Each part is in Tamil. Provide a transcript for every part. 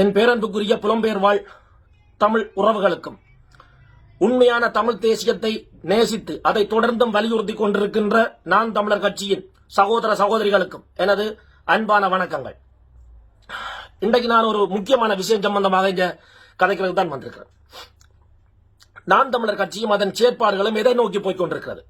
என் பேரன்புக்குரிய புலம்பெயர் வாழ் தமிழ் உறவுகளுக்கும். உண்மையான தமிழ் தேசியத்தை நேசித்து அதை தொடர்ந்தும் வலியுறுத்தி கொண்டிருக்கின்ற நான் தமிழர் கட்சியின் சகோதர சகோதரிகளுக்கும் எனது அன்பான வணக்கங்கள். இன்றைக்கு நான் ஒரு முக்கியமான விஷயம் சம்பந்தமாக இங்க கதைக்கிறது தான் வந்திருக்கிறேன். நான் தமிழர் கட்சியும் அதன் செயற்பாடுகளும் எதை நோக்கி போய்க் கொண்டிருக்கிறது?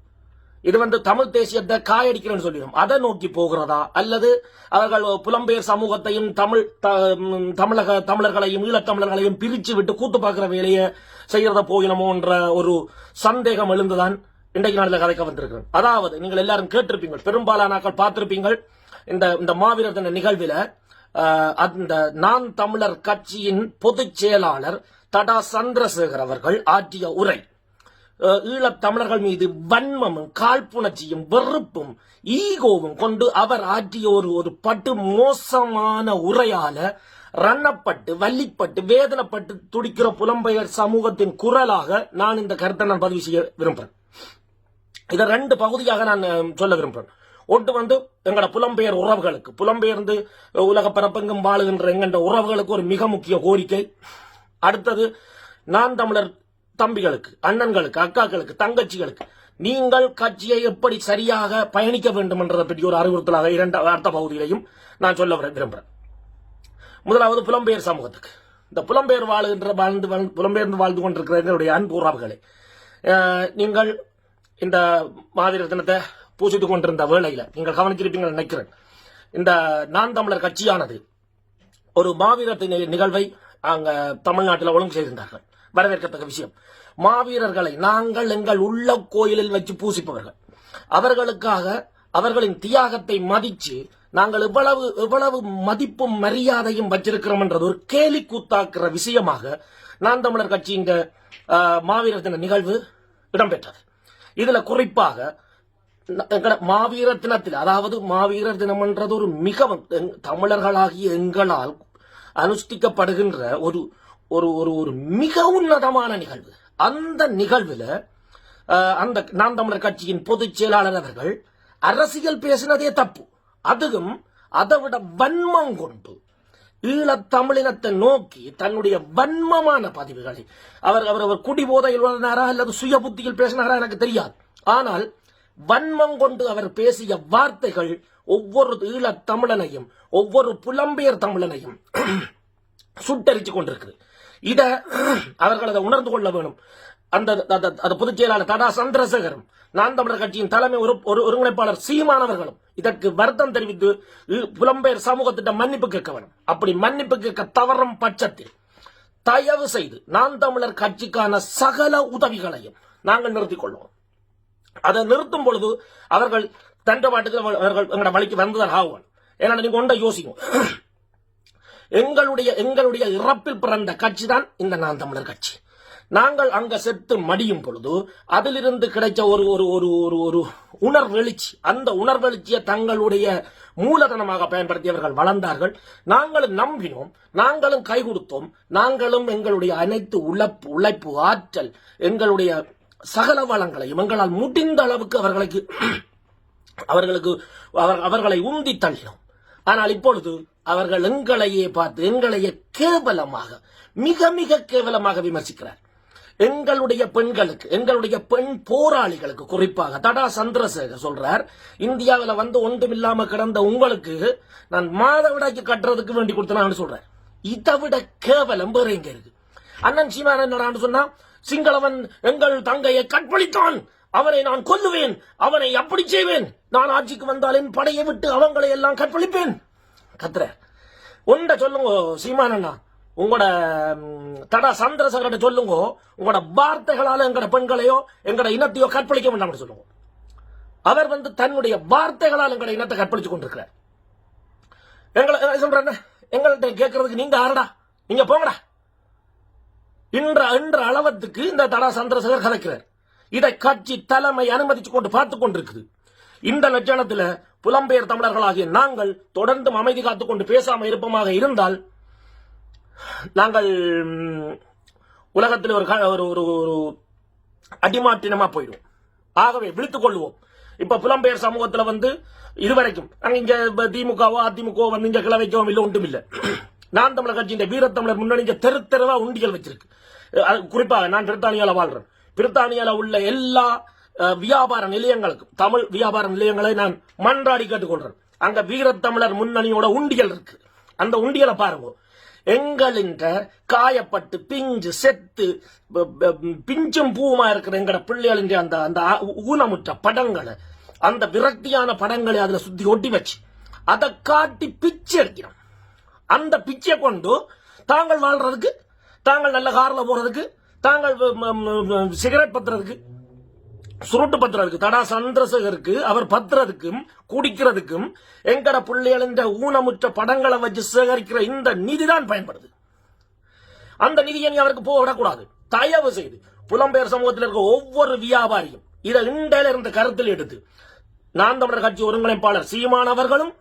இது வந்து தமிழ் தேசியத்தை காயடிக்கிறேன்னு சொல்லிடும். அதை நோக்கி போகிறதா? அல்லது அவர்கள் புலம்பெயர் சமூகத்தையும் தமிழ் த- தமிழக தமிழர்களையும் ஈழத்தமிழர்களையும் பிரித்து விட்டு கூத்து பார்க்கிற வேலையை செய்யறத போயினமோன்ற ஒரு சந்தேகம் எழுந்துதான் இன்றைக்கு நான் இதில் கதைக்க வந்திருக்கிறேன். அதாவது நீங்கள் எல்லாரும் கேட்டிருப்பீங்கள் பெரும்பாலானாக்கள் பார்த்திருப்பீங்கள் இந்த இந்த மாவீரர் தின நிகழ்வில் அந்த நான் தமிழர் கட்சியின் பொதுச் செயலாளர் தடா சந்திரசேகர் அவர்கள் ஆற்றிய உரை. ஈழத் தமிழர்கள் மீது வன்மமும் காழ்ப்புணர்ச்சியும் வெறுப்பும் ஈகோவும் கொண்டு அவர் ஆற்றிய ஒரு ஒரு பட்டு மோசமான உரையால ரன்னப்பட்டு வள்ளிப்பட்டு வேதனைப்பட்டு துடிக்கிற புலம்பெயர் சமூகத்தின் குரலாக நான் இந்த கருத்தை நான் பதிவு செய்ய விரும்புகிறேன் இதை ரெண்டு பகுதியாக நான் சொல்ல விரும்புகிறேன் ஒன்று வந்து எங்களோட புலம்பெயர் உறவுகளுக்கு. புலம்பெயர்ந்து உலக பரப்பெங்கும் வாழுகின்ற எங்கண்ட உறவுகளுக்கு ஒரு மிக முக்கிய கோரிக்கை. அடுத்தது நான் தமிழர் தம்பிகளுக்கு அண்ணன்களுக்கு அக்காக்களுக்கு தங்கச்சிகளுக்கு. நீங்கள் கட்சியை எப்படி சரியாக பயணிக்க வேண்டும் என்றதை பற்றி ஒரு அறிவுறுத்தலாக இரண்டு அடுத்த பகுதியிலையும் நான் சொல்ல விரும்புகிறேன் முதலாவது புலம்பெயர் சமூகத்துக்கு. இந்த புலம்பெயர் வாழுகின்ற வாழ்ந்து புலம்பெயர்ந்து வாழ்ந்து கொண்டிருக்கிற எங்களுடைய அன்பு உறவுகளே. நீங்கள் இந்த மாதிரி தினத்தை பூசித்துக் கொண்டிருந்த வேளையில் நீங்கள் கவனிச்சிருப்பீங்க நினைக்கிறேன். இந்த நான் தமிழர் கட்சியானது ஒரு மாவீரத்தின் நிகழ்வை அங்க தமிழ்நாட்டில் ஒழுங்கு செய்திருந்தார்கள். வரவேற்கத்தக்க விஷயம். மாவீரர்களை நாங்கள் எங்கள் உள்ள கோயிலில் வச்சு பூசிப்பவர்கள். அவர்களுக்காக அவர்களின் தியாகத்தை மதிச்சு நாங்கள் எவ்வளவு எவ்வளவு மதிப்பும் மரியாதையும் வச்சிருக்கிறோம் என்றது ஒரு கேலி கூத்தாக்குற விஷயமாக நான் தமிழர் கட்சியின் மாவீரர் தின நிகழ்வு இடம்பெற்றது. இதுல குறிப்பாக மாவீரர் தினத்தில் அதாவது மாவீரர் தினம் என்றது ஒரு மிகவும் எங்- தமிழர்களாகிய எங்களால் அனுஷ்டிக்கப்படுகின்ற ஒரு ஒரு ஒரு ஒரு மிக உன்னதமான நிகழ்வு. அந்த நிகழ்வில் அந்த நாம் தமிழர் கட்சியின் பொதுச் செயலாளர் அவர்கள் அரசியல் பேசினதே தப்பு. அதுவும் அதை விட வன்மம் கொண்டு ஈழத்தமிழினத்தை நோக்கி தன்னுடைய வன்மமான பதிவுகளை அவர் அவர் அவர் குடிபோதையில் வளர்ந்தாரா அல்லது சுய புத்தியில் பேசினாரா எனக்கு தெரியாது. ஆனால் வன்மம் கொண்டு அவர் பேசிய வார்த்தைகள் ஒவ்வொரு ஈழத் தமிழனையும் ஒவ்வொரு புலம்பெயர் தமிழனையும் சுட்டரிச்சு கொண்டிருக்குது இத அவர்கள் அதை உணர்ந்து கொள்ள வேணும். அந்த அந்த- பொதுச் செயலாளர் தடா சந்திரசேகரும் நான் தமிழர் கட்சியின் தலைமை ஒரு ஒரு ஒருங்கிணைப்பாளர் சீமானவர்களும் இதற்கு வருத்தம் தெரிவித்து புலம்பெயர் சமூகத்திட்ட மன்னிப்பு கேட்க வேணும். அப்படி மன்னிப்பு கேட்க தவறும் பட்சத்தில் தயவு செய்து நான் தமிழர் கட்சிக்கான சகல உதவிகளையும் நாங்கள் நிறுத்திக் கொள்வோம். அதை நிறுத்தும் பொழுது அவர்கள் தண்டபாட்டுக்கு அவர்கள் எங்களோட வழிக்கு வந்துதான் ஆகும் ஏன்னா நீங்க ஒன்றை யோசிக்கும் எங்களுடைய எங்களுடைய இறப்பில் பிறந்த கட்சி தான் இந்த நான் தமிழர் கட்சி நாங்கள் அங்க செத்து மடியும் பொழுது அதிலிருந்து கிடைச்ச ஒரு ஒரு ஒரு ஒரு ஒரு உணர்வெழுச்சி அந்த உணர்வெழுச்சியை தங்களுடைய மூலதனமாக பயன்படுத்தியவர்கள் வளர்ந்தார்கள் நாங்களும் நம்பினோம் நாங்களும் கை கொடுத்தோம் நாங்களும் எங்களுடைய அனைத்து உழைப்பு உழைப்பு ஆற்றல் எங்களுடைய சகல வளங்களையும் எங்களால் முடிந்த அளவுக்கு அவர்களுக்கு அவர்களுக்கு அவர் அவர்களை உந்தி தள்ளினோம். ஆனால் இப்பொழுது அவர்கள் எங்களையே பார்த்து எங்களையே கேவலமாக மிக மிக கேவலமாக விமர்சிக்கிறார். எங்களுடைய பெண்களுக்கு எங்களுடைய பெண் போராளிகளுக்கு குறிப்பாக தடா சந்திரசேகர் சொல்றார் இந்தியாவில் வந்து ஒன்றுமில்லாம கிடந்த உங்களுக்கு நான் மாதவிடாய்க்கு கட்டுறதுக்கு வேண்டி கொடுத்தனான்னு சொல்றேன் இதை விட கேவலம் வேற எங்க இருக்கு? அண்ணன் சீமான் என்னடான்னு சொன்னா சிங்களவன் எங்கள் தங்கையை கற்பழித்தான் அவனை நான் கொல்லுவேன். அவனை அப்படி செய்வேன். நான் ஆட்சிக்கு வந்தால் என் படையை விட்டு அவங்களை எல்லாம் கற்பழிப்பேன். கத்துற உண்ட சொல்லுங்க சீமானண்ணா உங்களோட தடா சந்திரசகர்கிட்ட சொல்லுங்க. உங்களோட வார்த்தைகளால எங்கட பெண்களையோ எங்கட இனத்தையோ கற்பழிக்க வேண்டாம் சொல்லுங்க. அவர் வந்து தன்னுடைய வார்த்தைகளால் எங்கட இனத்தை கற்பழிச்சு கொண்டிருக்கிறார். எங்களை என்ன சொல்றேன் எங்கள்கிட்ட கேட்கறதுக்கு நீங்க ஆறடா. நீங்க போங்கடா. இன்ற என்ற அளவத்துக்கு இந்த தடா சந்திரசேகர் கதைக்கிறார். இதை கட்சி தலைமை அனுமதிச்சு கொண்டு பார்த்து கொண்டிருக்குது. இந்த லட்சணத்தில் புலம்பெயர் தமிழர்களாகிய நாங்கள் தொடர்ந்து அமைதி காத்துக் கொண்டு பேசாம இருப்பமாக இருந்தால் நாங்கள் உலகத்தில் ஒரு க- ஒரு ஒரு ஒரு அடிமாற்றினமா போயிடும் ஆகவே விழித்துக் கொள்வோம். இப்ப புலம்பெயர் சமூகத்துல வந்து இதுவரைக்கும் நாங்க இங்க திமுகவோ அதிமுகவோ வந்து இங்க கிளவைக்கவும் இல்லை ஒன்றும் இல்லை. நான் தமிழர் கட்சியின் வீரத்தமிழர் முன்னணி தெரு தெருவா உண்டியல் வச்சிருக்கு. அது குறிப்பாக நான் பிரித்தானியால வாழ்றேன். பிரித்தானியால உள்ள எல்லா வியாபார நிலையங்களுக்கும் தமிழ் வியாபார நிலையங்களை நான் மன்றாடி கேட்டுக்கொள்றேன் அங்க வீரத்தமிழர் முன்னணியோட உண்டியல் இருக்கு. அந்த உண்டியலை பாருங்க. எங்களின்ற காயப்பட்டு பிஞ்சு செத்து பிஞ்சும் பூமா இருக்கிற எங்கட பிள்ளைகளின் அந்த அந்த ஊனமுற்ற படங்களை அந்த விரக்தியான படங்களை அதுல சுத்தி ஒட்டி வச்சு அதை காட்டி பிச்சை எடுக்கிறோம். அந்த பிச்சை கொண்டு தாங்கள் வாழ்றதுக்கு தாங்கள் நல்ல கார்ல போறதுக்கு தாங்கள் சிகரெட் பத்துறதுக்கு சுருட்டு பத்துறதுக்கு தடா சந்திரசேகருக்கு அவர் பத்துறதுக்கும் குடிக்கிறதுக்கும் எங்கட பிள்ளைகளின் ஊனமுற்ற படங்களை வச்சு சேகரிக்கிற இந்த நிதி தான் பயன்படுது. அந்த நிதியை நீ அவருக்கு போக விடக்கூடாது. தயவு செய்து. புலம்பெயர் சமூகத்தில் இருக்க ஒவ்வொரு வியாபாரியும் இதை இண்டையில இருந்த கருத்தில் எடுத்து நான் தமிழர் கட்சி ஒருங்கிணைப்பாளர் சீமான் அவர்களும்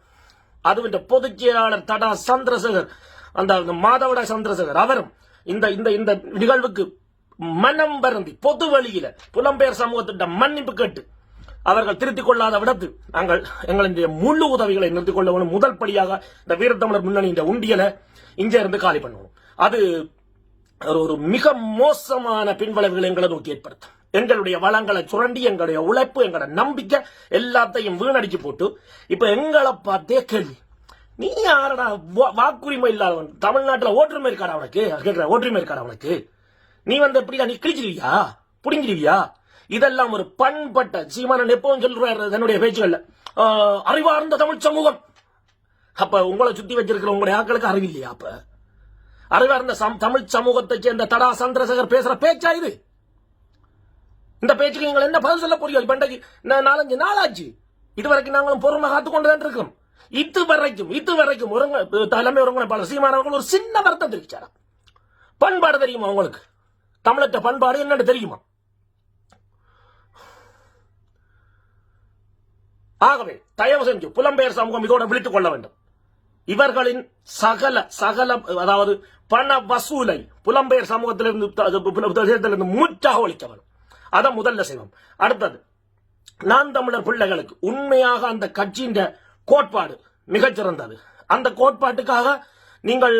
அதுவின் பொதுச் செயலாளர் தடா சந்திரசேகர் அந்த மாதவிட மாதவட சந்திரசேகர் அவரும் இந்த இந்த இந்த நிகழ்வுக்கு மனம் வருந்தி பொது வழியில. புலம்பெயர் சமூகத்திட்ட மன்னிப்பு கேட்டு அவர்கள் திருத்திக் கொள்ளாத விடத்து நாங்கள் எங்களுடைய முழு உதவிகளை நிறுத்திக் கொள்ள முதல் படியாக இந்த வீரத்தமிழர் முன்னணி இந்த உண்டியலை இங்கே இருந்து காலி பண்ணுவோம். அது ஒரு ஒரு மிக மோசமான பின்விளைவுகளை எங்களை நோக்கி ஏற்படுத்தும். எங்களுடைய வளங்களை சுரண்டி எங்களுடைய உழைப்பு எங்களோட நம்பிக்கை எல்லாத்தையும் வீணடிச்சு போட்டு இப்ப எங்களை பார்த்தே கேள்வி. நீ யாரடா வா- வாக்குரிமை இல்லாதவன்? தமிழ்நாட்டில் ஓட்டுரிமை இருக்காடா அவனுக்கு கேட்கிற ஓட்டுரிமை இருக்காடா அவனுக்கு நீ வந்து எப்படியா நீ கிழிச்சிருவியா புடிங்கிருவியா? இதெல்லாம் ஒரு பண்பட்ட சீமானன் எப்பவும் சொல்றாரு தன்னுடைய பேச்சுகள்ல. அறிவார்ந்த தமிழ் சமூகம். அப்ப உங்களை சுத்தி வச்சிருக்கிற உங்களுடைய ஆட்களுக்கு அறிவில்லையா அப்ப? அறிவார்ந்த சம்- தமிழ் சமூகத்தை சேர்ந்த தடா சந்திரசேகர் பேசுற பேச்சா இது? இந்த பேச்சுக்கு நீங்கள் என்ன பதில் சொல்ல போறீங்க பண்டைக்கு நாலஞ்சு நாளாச்சு. இதுவரைக்கும் நாங்களும் பொறுமை காத்து கொண்டு தான் இருக்கோம் இது வரைக்கும் இது வரைக்கும் ஒருங்க தலைமை ஒருங்கிணைப்பாளர் சீமானவர்கள் ஒரு சின்ன வருத்தம் தெரிவிச்சாரா பண்பாடு தெரியுமா உங்களுக்கு? தமிழற்ற பண்பாடு என்னன்னு தெரியுமா? ஆகவே தயவு செஞ்சு புலம்பெயர் சமூகம் இதோட விழித்துக் கொள்ள வேண்டும். இவர்களின் சகல சகல அதாவது பண வசூலை புலம்பெயர் சமூகத்திலிருந்து மூச்சாக ஒழிக்க வேண்டும். அதை முதல்ல செய்வோம். அடுத்தது நான் தமிழர் பிள்ளைகளுக்கு உண்மையாக அந்த கட்சியின் கோட்பாடு மிகச்சிறந்தது அந்த கோட்பாட்டுக்காக நீங்கள்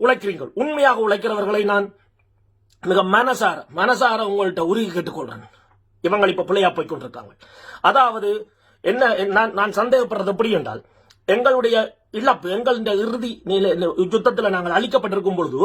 உழைக்கிறீர்கள். உண்மையாக உழைக்கிறவர்களை நான் மிக மனசார மனசார உங்கள்கிட்ட உருகி கேட்டுக்கொள்றேன். இவங்க இப்ப பிள்ளையா போய் கொண்டிருக்காங்க அதாவது என்ன நான் நான் சந்தேகப்படுறது எப்படி என்றால் எங்களுடைய இழப்பு எங்களுடைய இறுதி நிலை யுத்தத்தில் நாங்கள் அழிக்கப்பட்டிருக்கும் பொழுது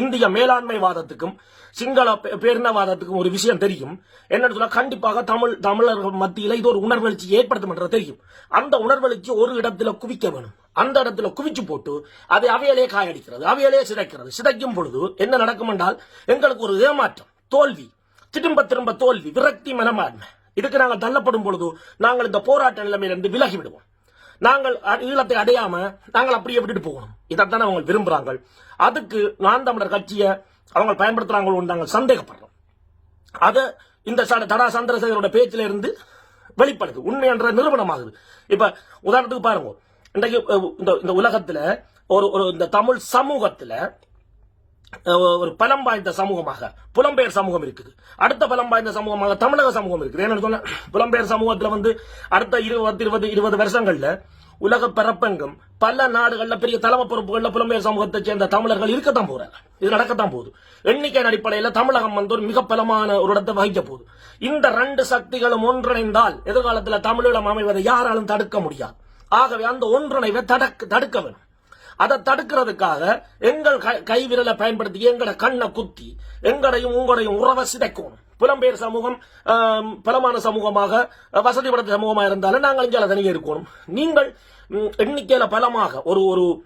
இந்திய மேலாண்மை வாதத்துக்கும் சிங்கள பேரினவாதத்துக்கும் ஒரு விஷயம் தெரியும். என்னன்னு சொன்னா கண்டிப்பாக தமிழ் தமிழர்கள் மத்தியில இது ஒரு உணர்வெழுச்சி ஏற்படுத்தும் என்ற தெரியும். அந்த உணர்வெழுச்சி ஒரு இடத்துல குவிக்க வேணும். அந்த இடத்துல குவிச்சு போட்டு அதை அவையிலே காயடிக்கிறது அவையிலே சிதைக்கிறது. சிதைக்கும் பொழுது என்ன நடக்கும் என்றால் எங்களுக்கு ஒரு ஏமாற்றம் தோல்வி திரும்ப திரும்ப தோல்வி விரக்தி மனமாண்மை இதுக்கு நாங்கள் தள்ளப்படும் பொழுது நாங்கள் இந்த போராட்ட நிலைமையிலிருந்து விலகி விடுவோம் நாங்கள் அ- ஈழத்தை அடையாம நாங்கள் அப்படியே விட்டுட்டு போகணும். இதைத்தான் அவங்க விரும்புறாங்க. அதுக்கு நான் தமிழர் கட்சியை அவங்க பயன்படுத்துறாங்களோ நாங்கள் சந்தேகப்படுறோம். அது இந்த தடா சந்திரசேகரோட பேச்சில இருந்து வெளிப்படுது. உண்மை என்ற நிரூபணமாகுது இப்ப உதாரணத்துக்கு பாருங்க. இன்றைக்கு இந்த இந்த உலகத்துல ஒரு ஒரு இந்த தமிழ் சமூகத்துல ஒரு பலம் வாய்ந்த சமூகமாக. புலம்பெயர் சமூகம் இருக்குது. அடுத்த பலம் வாய்ந்த சமூகமாக தமிழக சமூகம் இருக்குது. ஏன்னு சொன்னா புலம்பெயர் சமூகத்தில் வந்து அடுத்த இருபது இருபது இருபது வருஷங்கள்ல உலக பரப்பெங்கும் பல நாடுகளில் பெரிய தலைமை பொறுப்புகளில் புலம்பெயர் சமூகத்தை சேர்ந்த தமிழர்கள் இருக்கத்தான் போறாங்க. இது நடக்கத்தான் போகுது. எண்ணிக்கையின் அடிப்படையில் தமிழகம் வந்து ஒரு மிக பலமான ஒரு இடத்தை வகிக்க போகுது. இந்த ரெண்டு சக்திகளும் ஒன்றிணைந்தால் எதிர்காலத்தில் தமிழீழம் அமைவதை யாராலும் தடுக்க முடியாது. ஆகவே அந்த ஒன்றிணைவை தடுக்க தடுக்க வேணும் அதை தடுக்கிறதுக்காக எங்கள் கை- கைவிரலை பயன்படுத்தி எங்கட கண்ணை குத்தி எங்களையும் உங்களையும் உறவை சிதைக்கணும். புலம்பெயர் சமூகம் பலமான சமூகமாக வசதி படுத்த சமூகமாக இருந்தாலும் நாங்கள் இங்கே தனியே இருக்கணும். நீங்கள் எண்ணிக்கையில பலமாக ஒரு ஒரு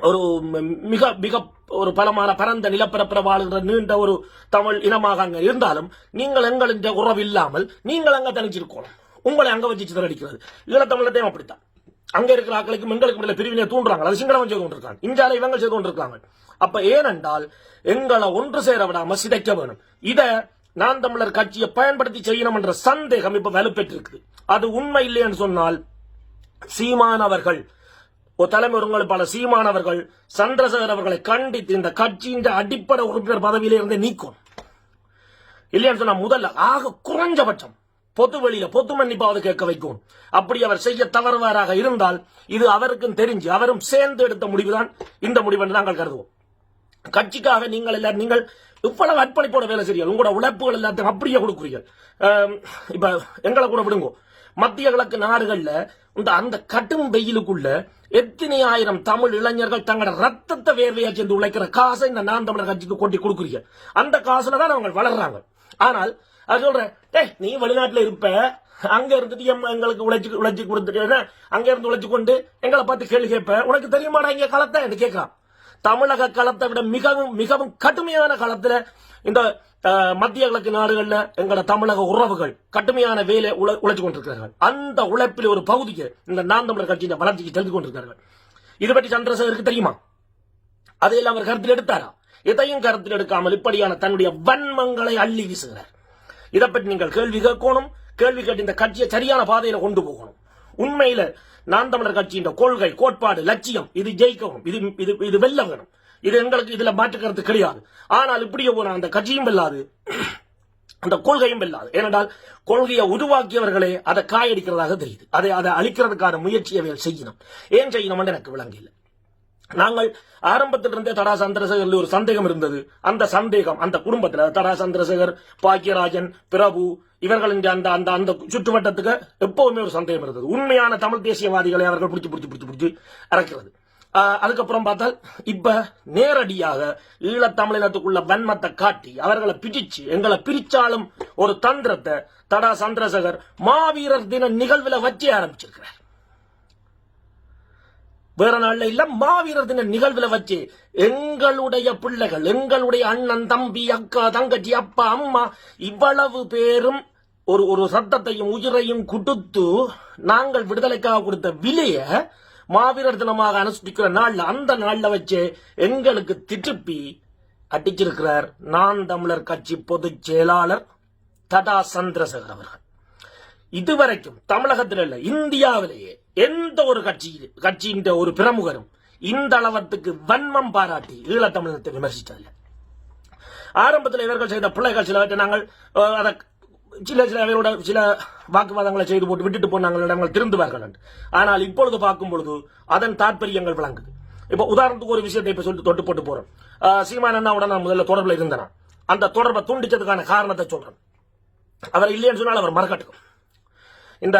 ஒரு மிக மிக ஒரு பலமான பரந்த நிலப்பரப்பில் வாழ்கிற நீண்ட ஒரு தமிழ் இனமாக அங்க இருந்தாலும் நீங்கள் எங்களின் உறவு இல்லாமல் நீங்கள் அங்க தனிச்சிருக்கணும். உங்களை அங்க வச்சு சிதறடிக்கிறது. ஈழத்தமிழத்தையும் அப்படித்தான். அங்க இருக்கிற ஆக்களுக்கு எங்களுக்கு இடையில பிரிவினை தூண்டுறாங்க. அது சிங்களவன் செய்து கொண்டிருக்காங்க. இந்தியால இவங்க செய்து கொண்டிருக்காங்க அப்ப ஏனென்றால் எங்களை ஒன்று சேர விடாம சிதைக்க வேணும். இதை நான் தமிழர் கட்சியை பயன்படுத்தி செய்யணும் என்ற சந்தேகம் இப்ப வலுப்பெற்றிருக்கு அது உண்மை இல்லைன்னு சொன்னால் சீமானவர்கள் ஒரு தலைமை ஒருங்கிணைப்பாளர் சீமானவர்கள் சந்திரசேகர் அவர்களை கண்டித்து இந்த கட்சியின் அடிப்படை உறுப்பினர் பதவியிலிருந்து நீக்கும் இல்லையான்னு சொன்னா முதல்ல ஆக குறைஞ்சபட்சம் பொது வெளியில பொது மன்னிப்பாவது கேட்க வைக்கும். அப்படி அவர் செய்ய தவறுவாராக இருந்தால் இது அவருக்கும் தெரிஞ்சு அவரும் சேர்ந்து எடுத்த முடிவுதான் இந்த முடிவு என்று நாங்கள் கருதுவோம். கட்சிக்காக நீங்கள் எல்லாரும் நீங்கள் இவ்வளவு அர்ப்பணிப்போட வேலை செய்யுங்கள் உங்களோட உழைப்புகள் எல்லாத்தையும் அப்படியே கொடுக்குறீர்கள். இப்ப எங்களை கூட விடுங்க. மத்திய கிழக்கு நாடுகள்ல இந்த அந்த கடும் வெயிலுக்குள்ள எத்தனை ஆயிரம் தமிழ் இளைஞர்கள் தங்களோட ரத்தத்தை வேர்வையா சேர்ந்து உழைக்கிற காசை இந்த நான் தமிழர் கட்சிக்கு கொட்டி கொடுக்குறீங்க அந்த காசுல தான் அவங்க வளர்றாங்க. ஆனால் அது சொல்றேன். டேய் நீ வெளிநாட்டுல இருப்ப. அங்க இருந்துட்டு எம் எங்களுக்கு உழைச்சு உழைச்சு கொடுத்துட்டு அங்க இருந்து உழைச்சு கொண்டு எங்களை பார்த்து கேள்வி கேட்ப. உனக்கு தெரியுமாடா இங்க களத்தை என்று கேட்கலாம். தமிழக களத்தை விட மிகவும் மிகவும் கடுமையான களத்துல இந்த மத்திய கிழக்கு நாடுகள்ல எங்களோட தமிழக உறவுகள் கடுமையான வேலை உழைச்சு கொண்டிருக்கிறார்கள். அந்த உழைப்பில் ஒரு பகுதிக்கு இந்த நான் தமிழர் கட்சியின் வளர்ச்சிக்கு செலுத்தி கொண்டிருக்கிறார்கள். இது பற்றி சந்திரசேகருக்கு தெரியுமா? அதையெல்லாம் அவர் கருத்தில் எடுத்தாரா? இதையும் கருத்தில் எடுக்காமல் இப்படியான தன்னுடைய வன்மங்களை அள்ளி வீசுகிறார். இதை பற்றி நீங்கள் கேள்வி கேட்கணும். கேள்வி கேட்டு இந்த கட்சியை சரியான பாதையில கொண்டு போகணும். உண்மையில நான் தமிழர் கட்சியின் கொள்கை கோட்பாடு லட்சியம் இது ஜெயிக்கணும். இது இது இது வெல்ல வேணும் இது எங்களுக்கு இதுல மாற்றுக்கிறது கிடையாது. ஆனால் இப்படியே போன அந்த கட்சியும் வெல்லாது. அந்த கொள்கையும் வெல்லாது. ஏனென்றால் கொள்கையை உருவாக்கியவர்களே அதை காயடிக்கிறதாக தெரியுது. அதை அதை அழிக்கிறதுக்கான முயற்சியை செய்யணும். ஏன் செய்யணும் எனக்கு விளங்கில்லை நாங்கள் ஆரம்பத்திலிருந்தே தடா சந்திரசேகர்ல ஒரு சந்தேகம் இருந்தது. அந்த சந்தேகம் அந்த குடும்பத்துல தடா சந்திரசேகர் பாக்கியராஜன் பிரபு இவர்களின் அந்த அந்த அந்த சுற்றுவட்டத்துக்கு எப்பவுமே ஒரு சந்தேகம் இருந்தது. உண்மையான தமிழ் தேசியவாதிகளை அவர்கள் பிடிச்சி பிடிச்சி பிடிச்சி பிடிச்சி இறக்கிறது. ஆஹ் அதுக்கப்புறம் பார்த்தால் இப்ப நேரடியாக ஈழத்தமிழினத்துக்குள்ள வன்மத்தை காட்டி அவர்களை பிடிச்சு எங்களை பிரிச்சாலும் ஒரு தந்திரத்தை தடா சந்திரசேகர் மாவீரர் தின நிகழ்வுல வச்சு ஆரம்பிச்சிருக்கிறார். வேற நாள்ல இல்ல மாவீரர் தின நிகழ்வுல வச்சு எங்களுடைய பிள்ளைகள் எங்களுடைய அண்ணன் தம்பி அக்கா தங்கச்சி அப்பா அம்மா இவ்வளவு பேரும் ஒரு ஒரு சத்தத்தையும் உயிரையும் கொடுத்து நாங்கள் விடுதலைக்காக கொடுத்த விலைய மாவீரர் தினமாக அனுஷ்டிக்கிற நாள்ல அந்த நாள்ல வச்சு எங்களுக்கு திருப்பி அடிச்சிருக்கிறார் நான் தமிழர் கட்சி பொதுச் செயலாளர் தடா சந்திரசேகர் அவர்கள். இதுவரைக்கும் தமிழகத்தில் இல்ல இந்தியாவிலேயே எந்த ஒரு கட்சி கட்சியின் ஒரு பிரமுகரும் இந்த அளவத்துக்கு வன்மம் பாராட்டி ஈழத்தமிழகத்தை விமர்சித்ததில்லை. ஆரம்பத்தில் இவர்கள் செய்த பிள்ளைகள் சிலவற்றை நாங்கள் அதை சில சில அவரோட சில வாக்குவாதங்களை செய்து போட்டு விட்டுட்டு போனாங்க நாங்கள் திருந்துவார்கள் என்று. ஆனால் இப்பொழுது பார்க்கும் பொழுது அதன் தாற்பயங்கள் விளங்குது. இப்ப உதாரணத்துக்கு ஒரு விஷயத்தை இப்ப சொல்லிட்டு தொட்டு போட்டு போறோம். சீமான் அண்ணாவுடன் நான் முதல்ல தொடர்பில் இருந்தேன் அந்த தொடர்பை துண்டிச்சதுக்கான காரணத்தை சொல்றேன் அவர் இல்லைன்னு சொன்னால் அவர் மறக்கட்டும் இந்த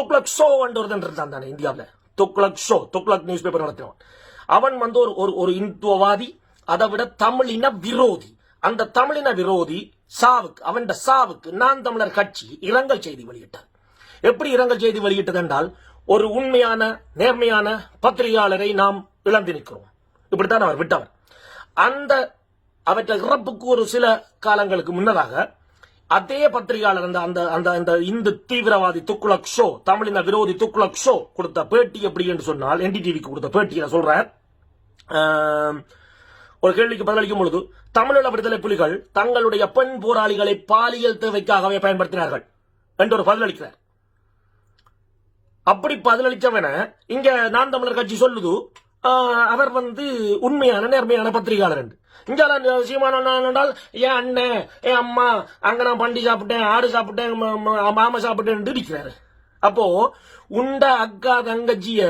துக்ளக் ஷோ ஒருத்தன் இருந்தான் தானே இந்தியாவில். துக்ளக் ஷோ துக்ளக் நியூஸ் பேப்பர் நடத்தினவன். அவன் வந்து ஒரு ஒரு ஒரு இந்துவவாதி அதை விட தமிழின விரோதி. அந்த தமிழின விரோதி சாவுக்கு அவன் சாவுக்கு நான் தமிழர் கட்சி இரங்கல் செய்தி வெளியிட்டார். எப்படி இரங்கல் செய்தி வெளியிட்டது என்றால் ஒரு உண்மையான நேர்மையான பத்திரிகையாளரை நாம் இழந்து நிற்கிறோம். இப்படித்தான் அவர் விட்டவர். அந்த அவற்றை இறப்புக்கு ஒரு சில காலங்களுக்கு முன்னதாக அதே பத்திரிகையாளர் அந்த அந்த அந்த அந்த இந்து தீவிரவாதி துக்குலக் ஷோ தமிழின விரோதி துக்குலக் ஷோ கொடுத்த பேட்டி எப்படி என்று சொன்னால் என்டிடிவிக்கு கொடுத்த பேட்டியில சொல்றார் ஒரு கேள்விக்கு பதிலளிக்கும் பொழுது தமிழீழ விடுதலை புலிகள் தங்களுடைய பெண் போராளிகளை பாலியல் தேவைக்காகவே பயன்படுத்தினார்கள் என்று ஒரு பதிலளிக்கிறார். அப்படி பதிலளிச்சவன இங்க நான் தமிழர் கட்சி சொல்லுது அவர் வந்து உண்மையான நேர்மையான பத்திரிகையாளர். என்று இங்க சீமான என்றால் என் அண்ணன் என் அம்மா அங்க நான் பண்டி சாப்பிட்டேன் ஆடு சாப்பிட்டேன் மாமா சாப்பிட்டேன் இருக்கிறாரு அப்போ உண்ட அக்கா தங்கச்சிய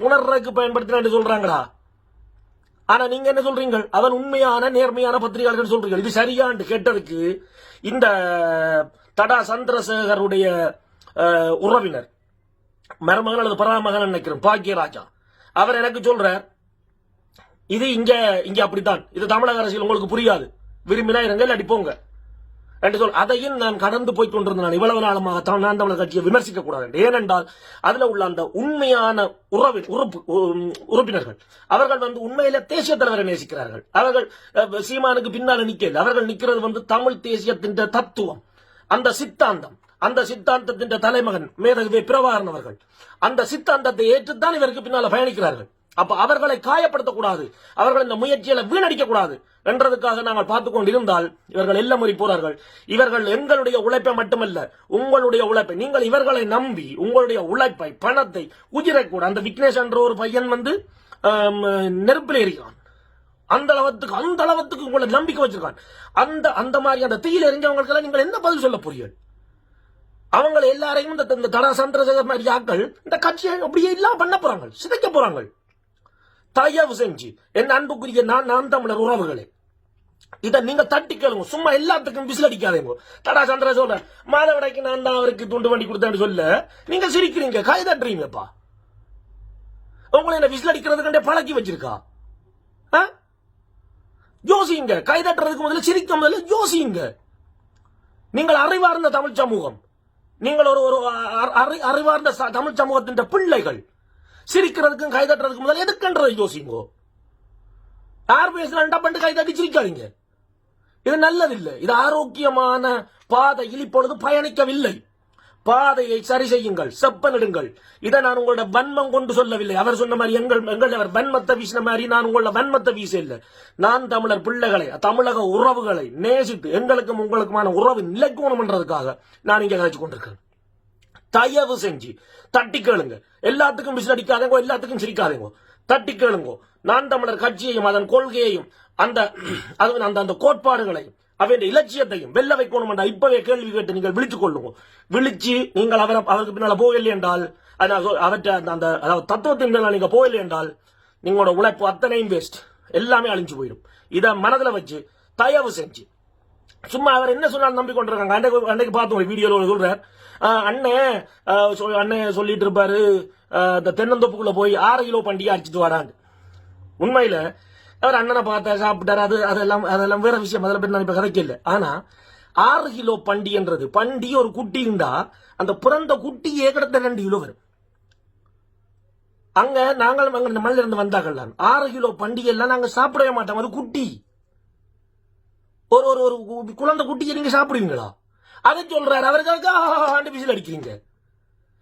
புணர்றதுக்கு பயன்படுத்தினு சொல்றாங்களா? ஆனா நீங்க என்ன சொல்றீங்க? அவன் உண்மையான நேர்மையான பத்திரிகையாளர்கள் சொல்றீங்க. இது சரியாண்டு கேட்டதுக்கு இந்த தடா சந்திரசேகருடைய உறவினர் மருமகன் அல்லது பராமகன் நினைக்கிறேன் பாக்கியராஜா அவர் எனக்கு சொல்றார் இது இங்க இங்க அப்படித்தான். இது தமிழக அரசியல் உங்களுக்கு புரியாது. விரும்பினா இருங்க இல்லாட்டி போங்க. என்று சொல் அதையும் நான் கடந்து போய் கொண்டிருந்தேன். நான் இவ்வளவு நாளமாக தான் நான் தமிழர் கட்சியை விமர்சிக்க கூடாது. ஏனென்றால் அதுல உள்ள அந்த உண்மையான உறவு உறுப்பு உறுப்பினர்கள் அவர்கள் வந்து உண்மையில தேசிய தலைவரை நேசிக்கிறார்கள். அவர்கள் சீமானுக்கு பின்னால நிக்கல. அவர்கள் நிக்கிறது வந்து தமிழ் தேசியத்தின் தத்துவம். அந்த சித்தாந்தம். அந்த சித்தாந்தத்தின் தலைமகன் மேதகவே பிரபாகரன் அவர்கள். அந்த சித்தாந்தத்தை ஏற்றுத்தான் இவருக்கு பின்னால பயணிக்கிறார்கள். அப்ப அவர்களை காயப்படுத்தக்கூடாது. அவர்கள் இந்த முயற்சிகளை வீணடிக்க கூடாது என்றதுக்காக நாங்கள் பார்த்துக் கொண்டிருந்தால் இவர்கள் எல்லாம் முறி போறார்கள் இவர்கள் எங்களுடைய உழைப்பை மட்டுமல்ல உங்களுடைய உழைப்பை நீங்கள் இவர்களை நம்பி உங்களுடைய உழைப்பை பணத்தை உயிரை கூட அந்த விக்னேஷ் என்ற ஒரு பையன் வந்து நெருப்பில் எறிகிறான் அந்த அளவுக்கு அந்த அளவுக்கு உங்களை நம்பிக்கை வச்சிருக்கான். அந்த அந்த மாதிரி அந்த தீயில எரிஞ்சவங்களுக்கு நீங்கள் என்ன பதில் சொல்ல போறீர்கள்? அவங்களை எல்லாரையும் இந்த தடா சந்திரசேகர் மாதிரி இந்த கட்சியை அப்படியே இல்லாம பண்ண போறாங்க சிதைக்க போறாங்க. தயவு செஞ்சு என் அன்புக்குரிய நான் நான் தமிழர் உறவுகளே இதை நீங்க தட்டி கேளுங்க. சும்மா எல்லாத்துக்கும் விசில் அடிக்காதீங்க. தடா சந்திர சொல்ற மாதவடைக்கு நான் தான் அவருக்கு துண்டு வண்டி கொடுத்தேன்னு சொல்ல நீங்க சிரிக்கிறீங்க கை தட்டுறீங்கப்பா. உங்களை என்ன விசில் அடிக்கிறதுக்கு பழக்கி வச்சிருக்கா? ஆ? யோசிங்க கை தட்டுறதுக்கு முதல்ல சிரிக்க முதல்ல யோசிங்க. நீங்கள் அறிவார்ந்த தமிழ் சமூகம். நீங்கள் ஒரு ஒரு அறி- அறிவார்ந்த தமிழ் சமூகத்தின் பிள்ளைகள். சிரிக்கிறதுக்கும் கை தட்டுறதுக்கு முதல்ல எதுக்குன்றதை யோசிங்கோ? யார் பேசுறாண்டா பண்ணிட்டு கை தட்டி சிரிக்காதீங்க. இது நல்லதில்லை. இது ஆரோக்கியமான பாதையில் இப்பொழுது பயணிக்கவில்லை. பாதையை சரி செய்யுங்கள் செப்பனிடுங்கள். இதை நான் உங்களோட வன்மம் கொண்டு சொல்லவில்லை. அவர் சொன்ன மாதிரி எங்கள் எங்கள் அவர் வன்மத்தை வீசின மாதிரி நான் உங்களோட வன்மத்தை வீச இல்லை நான் தமிழர் பிள்ளைகளை தமிழக உறவுகளை நேசித்து எங்களுக்கும் உங்களுக்குமான உறவு நிலைக்கோணம்ன்றதுக்காக நான் இங்கே கதைச்சு கொண்டிருக்கேன் தயவு செஞ்சு தட்டி கேளுங்க. எல்லாத்துக்கும் மிஷின் அடிக்காதேங்கோ எல்லாத்துக்கும் சிரிக்காதேங்கோ. தட்டி கேளுங்கோ. நான் தமிழர் கட்சியையும் அதன் கொள்கையையும் அந்த அது அந்த அந்த கோட்பாடுகளையும் அவருடைய இலட்சியத்தையும் வெல்ல வைக்கணும் என்ற இப்பவே கேள்வி கேட்டு நீங்கள் விழித்துக் கொள்ளுங்க விழிச்சு நீங்கள் அவரை அவருக்கு பின்னால போகவில்லை என்றால் அவற்றை அந்த அந்த அதாவது தத்துவத்தின் பின்னால் நீங்க போகவில்லை என்றால் நீங்களோட உழைப்பு அத்தனையும் வேஸ்ட் எல்லாமே அழிஞ்சு போயிடும். இதை மனதில் வச்சு தயவு செஞ்சு. சும்மா அவர் என்ன சொன்னாலும் நம்பி கொண்டிருக்காங்க அன்றைக்கு அன்றைக்கு பார்த்தோம் ஒரு வீடியோல சொல்றார். ஆஹ் அண்ணே அண்ணன் சொல்லிட்டு இருப்பாரு. இந்த தென்னந்தோப்புக்குள்ள போய் ஆறு கிலோ பண்டிகை அடிச்சிட்டு வராங்க. உண்மையில அவர் அண்ணனை பார்த்தா சாப்பிட்டாரு அது அதெல்லாம் அதெல்லாம் வேற விஷயம். அதில் பற்றி நான் இப்ப கதைக்கல. இல்லை ஆனா ஆறு கிலோ பண்டின்றது பண்டி ஒரு குட்டி அந்த பிறந்த குட்டியே கிட்ட ரெண்டு கிலோ வரும். அங்க நாங்களும் அங்க இந்த மண்ணில இருந்து ஆறு கிலோ பண்டிகை எல்லாம் நாங்க சாப்பிடவே மாட்டோம். அது குட்டி. ஒரு ஒரு ஒரு கு- குழந்தை குட்டியை நீங்க சாப்பிடுவீங்களா? அதை சொல்றாரு. அவருக்காக ஆண்டு விசில் அடிக்கிறீங்க.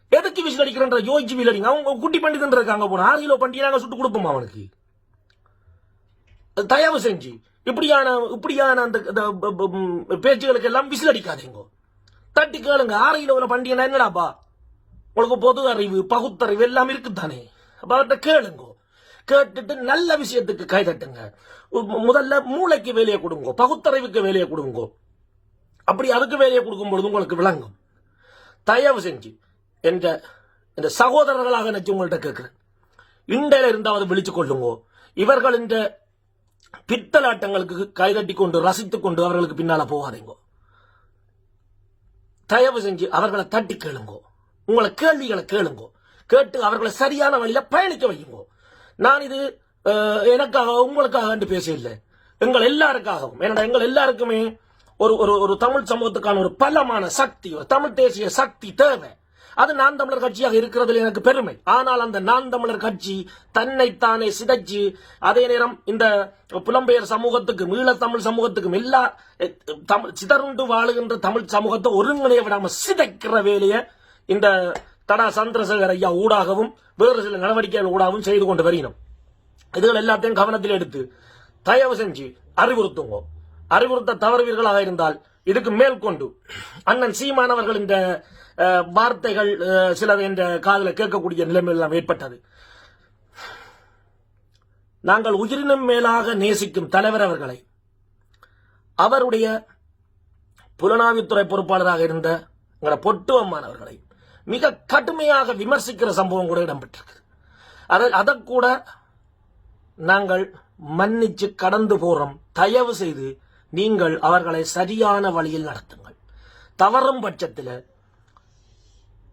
எதுக்கு விசில் அடிக்கிறன்ற? யோசிச்சு விசில் அடிங்க. அவங்க குட்டி பண்டிதன் இருக்காங்க போன ஆறு கிலோ பண்டிகை நாங்க சுட்டு கொடுப்போம் அவனுக்கு? தயவு செஞ்சு இப்படியான இப்படியான அந்த பேச்சுகளுக்கு எல்லாம் விசில் அடிக்காதீங்க தட்டி கேளுங்க ஆலையில் உள்ள பண்டிகை என்னடாப்பா உங்களுக்கு பொது அறிவு பகுத்தறிவு எல்லாம் இருக்குதானே அப்ப அவர்கிட்ட கேளுங்க. கேட்டுட்டு நல்ல விஷயத்துக்கு கை தட்டுங்க. முதல்ல மூளைக்கு வேலையை கொடுங்க பகுத்தறிவுக்கு வேலையை கொடுங்க. அப்படி அதுக்கு வேலையை கொடுக்கும் பொழுது உங்களுக்கு விளங்கும். தயவு செஞ்சு என்ற இந்த சகோதரர்களாக நினைச்சு உங்கள்கிட்ட கேட்கிறேன். இண்டையில இருந்தாவது விழிச்சு கொள்ளுங்க. இவர்கள் இந்த பித்தலாட்டங்களுக்கு கைதட்டி கொண்டு ரசித்துக் கொண்டு அவர்களுக்கு பின்னால போகாதீங்க. தயவு செஞ்சு அவர்களை தட்டி கேளுங்கோ. உங்களை கேள்விகளை கேளுங்கோ. கேட்டு அவர்களை சரியான வழியில பயணிக்க வையுங்கோ. நான் இது எனக்காக உங்களுக்காக என்று பேச இல்லை எங்கள் எல்லாருக்காகவும் ஏன்னா எங்கள் எல்லாருக்குமே ஒரு ஒரு ஒரு தமிழ் சமூகத்துக்கான ஒரு பலமான சக்தி ஒரு தமிழ் தேசிய சக்தி தேவை. அது நான் தமிழர் கட்சியாக இருக்கிறதுல எனக்கு பெருமை. ஆனால் அந்த நான் தமிழர் கட்சி தன்னைத்தானே சிதைச்சு அதே நேரம் இந்த புலம்பெயர் சமூகத்துக்கும் ஈழத்தமிழ் சமூகத்துக்கும் எல்லா தமிழ் சிதறுண்டு வாழுகின்ற தமிழ் சமூகத்தை ஒருங்கிணைய விடாம சிதைக்கிற வேலையை இந்த தடா சந்திரசேகர் ஐயா ஊடாகவும் வேறு சில நடவடிக்கைகள் ஊடாகவும் செய்து கொண்டு வருகிறோம். இதுகள் எல்லாத்தையும் கவனத்தில் எடுத்து தயவு செஞ்சு அறிவுறுத்துங்க. அறிவுறுத்த தவறுவீர்களாக இருந்தால் இதுக்கு மேல் கொண்டு அண்ணன் சீமானவர்கள் இந்த வார்த்தைகள் அஹ், சிலது என்ற காதில் கேட்கக்கூடிய நிலைமை எல்லாம் ஏற்பட்டது. நாங்கள் உயிரினம் மேலாக நேசிக்கும் தலைவர் அவர்களை அவருடைய புலனாய்வுத்துறை பொறுப்பாளராக இருந்த எங்களோட பொட்டுவம்மானவர்களை மிக கடுமையாக விமர்சிக்கிற சம்பவம் கூட இடம்பெற்றிருக்கு. அதை அதை கூட நாங்கள் மன்னிச்சு கடந்து போறோம். தயவு செய்து நீங்கள் அவர்களை சரியான வழியில் நடத்துங்கள். தவறும் பட்சத்தில்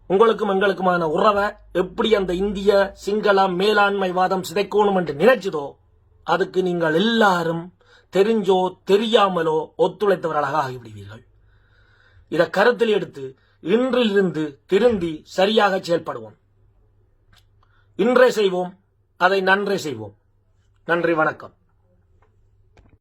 உங்களுக்கும் எங்களுக்குமான உறவை எப்படி அந்த இந்திய சிங்கள மேலாண்மை வாதம் சிதைக்கணும் என்று நினைச்சதோ அதுக்கு நீங்கள் எல்லாரும் தெரிஞ்சோ தெரியாமலோ ஒத்துழைத்தவர்களாக ஆகிவிடுவீர்கள். இதை கருத்தில் எடுத்து இன்றிலிருந்து திருந்தி சரியாக செயல்படுவோம். இன்றே செய்வோம் அதை நன்றே செய்வோம். நன்றி வணக்கம்.